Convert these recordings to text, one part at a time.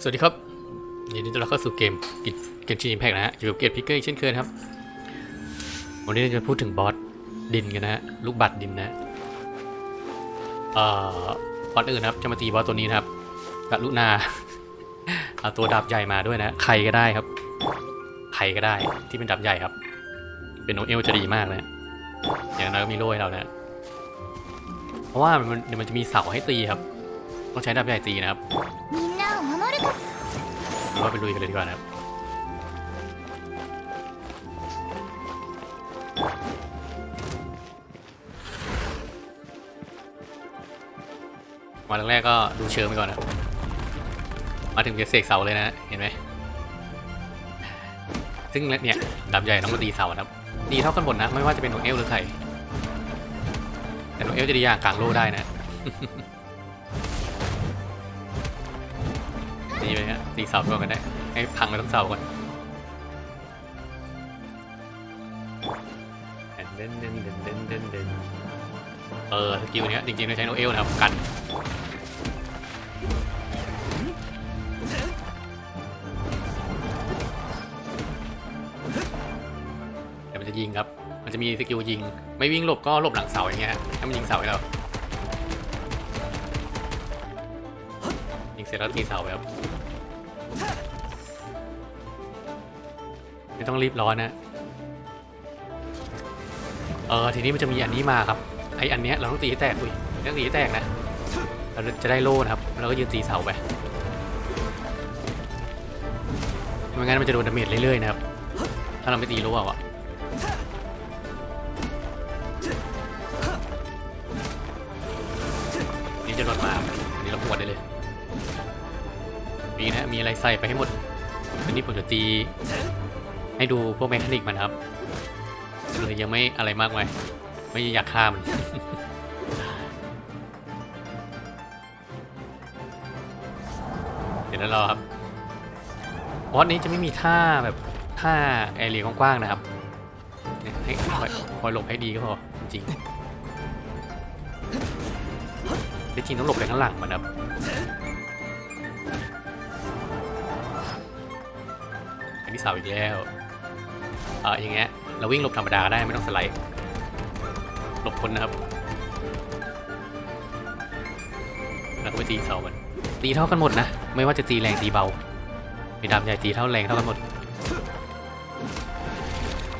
สวัสดีครับยินดีต้อนรับเข้าสู่เกมเกมชินอิมแพกนะฮะอยู่กับเกตพิกเกอร์เช่นเคยครับ วันนี้เราจะพูดถึงบอสดินกันนะฮะลูกบัตรดินนะเอ่อก่อนอื่นครับจะมาตีบอสตัวนี้นะครับกับลุนาเอาตัวดาบใหญ่มาด้วยนะใครก็ได้ครับใครก็ได้ที่เป็นดาบใหญ่ครับ เป็นนอเอลจะดีมากนะอย่างน้อยก็มีโล่ให้เรานะเพราะว่ามันเดี๋ยวมันจะมีเสาให้ตีครับ ต้องใช้ดาบใหญ่ตีนะครับ เราก็ไปลุยกันเลยดีกว่านะครับมาแรกๆก็ดูเชิงไปก่อนนะ มาถึงจะเสกเสาเลยนะ เห็นไหม ซึ่งเนี่ยดับใหญ่ต้องมาตีเสาครับ ดีเท่ากันหมดนะ ไม่ว่าจะเป็นหนูเอลหรือใครแต่หนูเอลจะดีอย่างกลางโล่ได้นะ ตีเสาก่อนก็ได้ให้พังไปทั้งเสาก่อนเด่นเด่นเด่นเด่นเด่นเด่นเออสกิลเนี้ยจริงๆต้องใช้โนเอลนะครับกันเดี๋ยวมันจะยิงครับ มันจะมีสกิลยิง ไม่วิ่งหลบก็หลบหลังเสาอย่างเงี้ยให้มันยิงเสาให้เรายิงเสร็จแล้วตีเสาไปครับ ไม่ต้องรีบร้อนนะเออทีนี้มันจะมีอันนี้มาครับไออันเนี้ยเราต้องตีให้แตกอุ้ยต้องตีให้แตกนะเราจะได้โล่นะครับแล้วก็ยืนตีเสาไปไม่งั้นมันจะโดนดาเมจเรื่อยๆนะครับถ้าเราไม่ตีโล่เอาอะนี่จะโดนมาอันนี้เราปวดได้เลยมีนะมีอะไรใส่ไปให้หมดอันนี้ผมจะตี ให้ดูพวกแมคานิกมันครับเลยยังไม่อะไรมากมายไม่อยากฆ่ามันเดี๋ยวแล้วรอครับบอสนี้จะไม่มีท่าแบบท่าแอเรียกว้างๆนะครับให้คอยคอยหลบให้ดีก็พอจริงๆที่จริงต้องหลบไปข้างหลังมันครับอันที่เสาวอีกแล้ว เอออย่างเงี้ยเราวิ่งหลบธรรมดาได้ไม่ต้องสไลด์หลบคนนะครับแล้ก็ไปตีเสามันตีเท่ากันหมดนะ ไม่ว่าจะตีแรงตีเบามีดามใหญ่ตีเท่าแรงเท่ากันหมด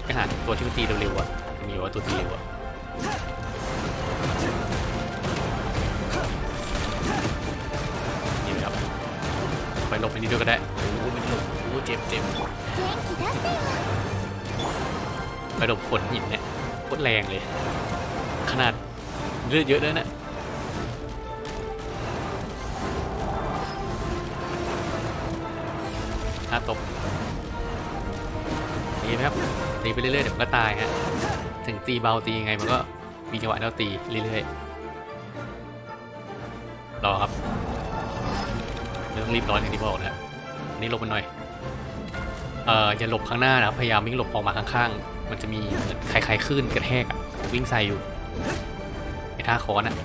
ก็หาตัวที่มันตีเร็วๆอะมีว่าตัวตีเร็วอะนี่ครับไปหลบไปนี่ด้วยก็ได้โอ้โหมันหลบโอ้เจ็บเจ็บ ไปหลบฝนหินเนี่ยโคตรแรงเลย ขนาดเลือดเยอะด้วยนะถ้าตบตีไหมครับตีไปเรื่อยๆเดี๋ยวมันก็ตายฮะถึงตีเบาตียังไงมันก็มีจังหวะให้เราตีเรื่อยๆรอครับไม่ต้องรีบร้อนอย่างที่บอกนะนนี้หลบมันหน่อยเอ่ออย่าหลบข้างหน้านะพยายามวิ่งหลบออกมาข้างๆ มันจะมีเหมือนคล้ายๆคลื่นกระแทกอะวิ่งใส่อยู่ไอ้ท่าคอนอะ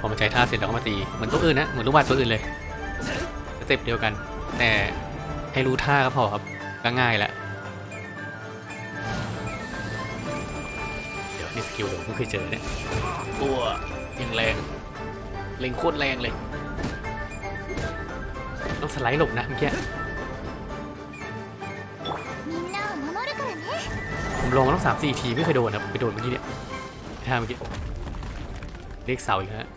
พอมันใช้ท่าเสร็จแล้วก็มาตีเหมือนตัวอื่นนะเหมือนลูกบาศตัวอื่นเลยสเต็ปเดียวกัน แต่ให้รู้ท่าก็พอครับก็ง่ายแหละเดี๋ยวนี่สกิลเดี๋ยวผมเคยเจอเนี่ยตัวยังแรงเล็งโคตรแรงเลย ต้องสไลด์หลบนะเมื่อกี้ผมลงมาต้องสามสี่ทีไม่เคยโดนนะผมไปโดนเมื่อกี้เนี่ยแท่เมื่อกี้เรีกเสาอีกฮะ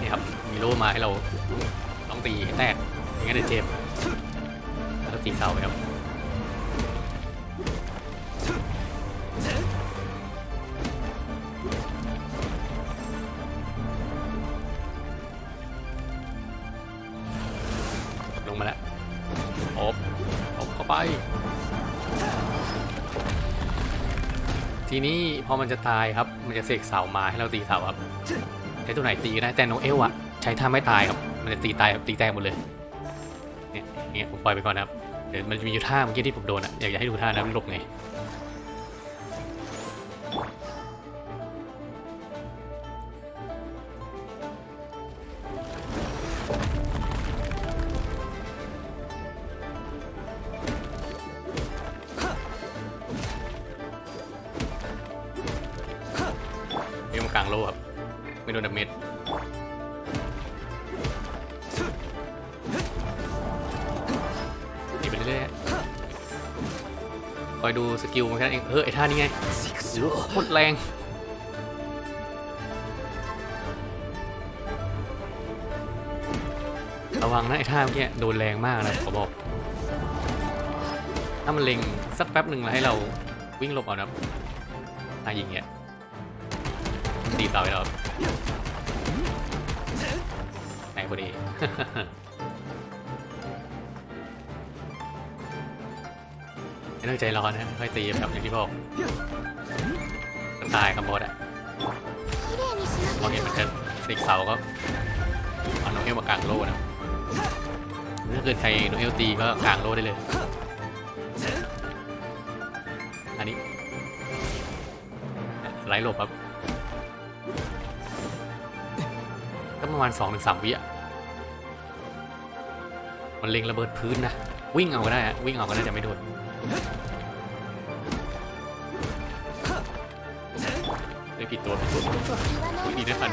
นี่ครับมีโล่มาให้เราต้องตีแตกไม่งั้นเดี๋ยวเจ็บแล้วก็ตีเสาไปครับ ทีนี้พอมันจะตายครับ มันจะเสกเสามาให้เราตีเสาครับใช้ตัวไหนตีก็ได้แต่โนเอลอะใช้ท่าไม่ตายครับ มันจะตีตายตีแตกหมดเลย เนี่ยเนี่ยผมปล่อยไปก่อนนะครับ เดี๋ยวมันจะมีอยู่ท่าเมื่อกี้ที่ผมโดนอะอยากจะให้ดูท่านะมันหลบไง ไม่โดนดาเมจหนีไปเรื่อยๆคอยดูสกิลมันแค่นั้นเองเออไอท่านี้ไงโคตรแรงระวังนะไอ้ท่าเมื่อกี้โดนแรงมากนะขอบอก ถ้ามันเล็งสักแป๊บหนึ่งแล้วให้เราวิ่งหลบเอานะท่ายิงเนี้ยตีเต่าไปแล้ว แตกพอดี ไม่ต้องใจร้อนนะค่อยตีแบบอย่างที่บอกตายกับโบสอะมองเห็นมันเกิดสิกเสาก็เอาโนเอลมากางโลนะถ้าเกิดใครโนเอลตีก็กางโลได้เลย อันนี้ สไลด์หลบครับ ก็ประมาณ2-3ถึงสามวิอะมันเล็งระเบิดพื้นนะ วิ่งเอาก็ได้ฮะวิ่งเอาก็น่าจะไม่โดนได้ผิดตัวผิดตัวดีได้ฟัน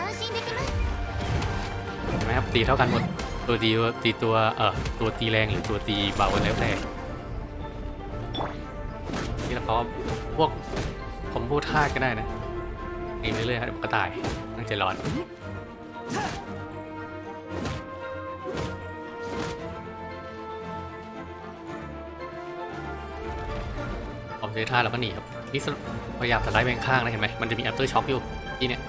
เห็นไมครับตีเท่ากันหมดตัวตีตีตัวเอ่อตัวตีแรงหรือตัวตีเบาแล้วแต่นี่แล้วเขาพวกผมพูดท่าก็ได้นะเองเรื่อยๆครับกระต่ายตั้งใจร้อน ผมใช้ท่าแล้วก็หนีครับนี่พยายามสไลด์ไปข้างนะเห็นไหมมันจะมี after shock อคอยู่ที่เนี่ย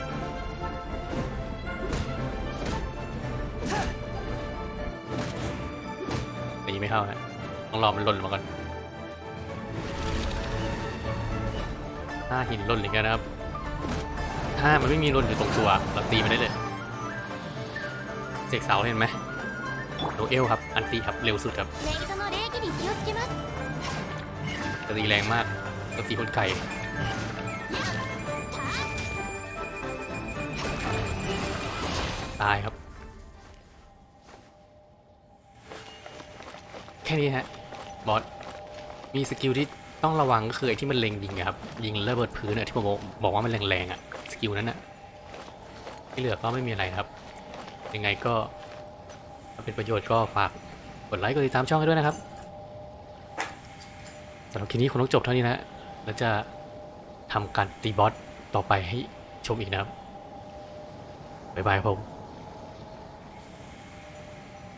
ตีไม่เข้านะต้องรอมันหล่นมาก่อนถ้าหินหล่นเหมือนกันนะครับ ถ้ามันไม่มีหล่นอยู่ตรงตัวเราตีมันได้เลย เสกเสาเห็นไหมโดเอลครับ อันตีครับ เร็วสุดครับจะตีแรงมากจะตีคนไก่ตายครับ แค่นี้ฮะ บอส มีสกิลที่ต้องระวังก็คือไอ้ที่มันเล็งยิงครับ ยิงระเบิดพื้นอะที่ผมบอกว่ามันแรงๆอะสกิลนั้นอะที่เหลือก็ไม่มีอะไรครับ ยังไงก็ถ้าเป็นประโยชน์ก็ฝากกดไลค์กดติดตามช่องให้ด้วยนะครับสำหรับคลิปนี้คงต้องจบเท่านี้นะแล้วจะทำการตีบอสต่อไปให้ชมอีกนะครับบ๊ายบายผม